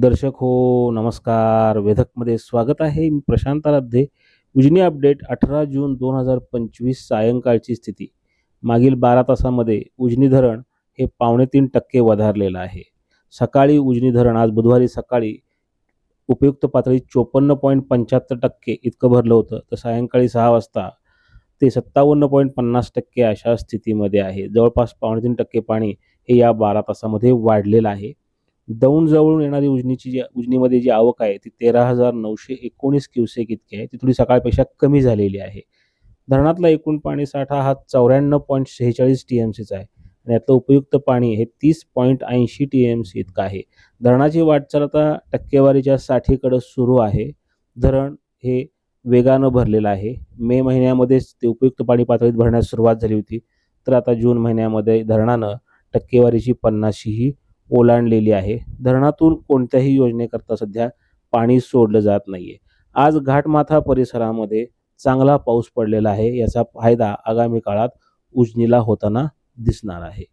दर्शक हो नमस्कार. वेधकमध्ये स्वागत आहे मी प्रशांत आराध्ये उजनी अपडेट अठरा जून दोन हजार पंचवीस सायंकाळची स्थिती. मागील बारा तासामध्ये उजनी धरण हे पावणे तीन टक्के वधारलेलं आहे. सकाळी उजनी धरण आज बुधवारी सकाळी उपयुक्त पातळी चोपन्न पॉईंट पंच्याहत्तर टक्के इतकं भरलं होतं. तर सायंकाळी सहा वाजता ते सत्तावन्न पॉईंट पन्नास टक्के अशा स्थितीमध्ये आहे. जवळपास पावणे तीन टक्के पाणी हे या बारा तासामध्ये वाढलेलं आहे. दौंड जवळून येणारी उजनीची जी उजनीमध्ये जी आवक आहे ती तेरा हजार नऊशे एकोणीस क्युसेक इतकी आहे. ती थोडी सकाळपेक्षा कमी झालेली आहे. धरणातला एकूण पाणी साठा हा चौऱ्याण्णव पॉईंट शेहेचाळीस टी एम सीचा आहे. आणि यातलं उपयुक्त पाणी हे तीस पॉईंट ऐंशी टी एम सी इतकं आहे. धरणाची वाटचाल आता टक्केवारीच्या साठीकडं सुरू आहे. धरण हे वेगानं भरलेलं आहे. मे महिन्यामध्येच ते उपयुक्त पाणी पातळीत भरण्यास सुरुवात झाली होती. तर आता जून महिन्यामध्ये धरणानं टक्केवारीची पन्नाशीही ओलांडलेली आहे. धरणातून कोणत्याही योजनेकरता सध्या पाणी सोडलं जात नाही आहे आज घाटमाथा परिसरामध्ये चांगला पाऊस पडलेला आहे. याचा फायदा आगामी काळात उजनीला होताना दिसणार आहे.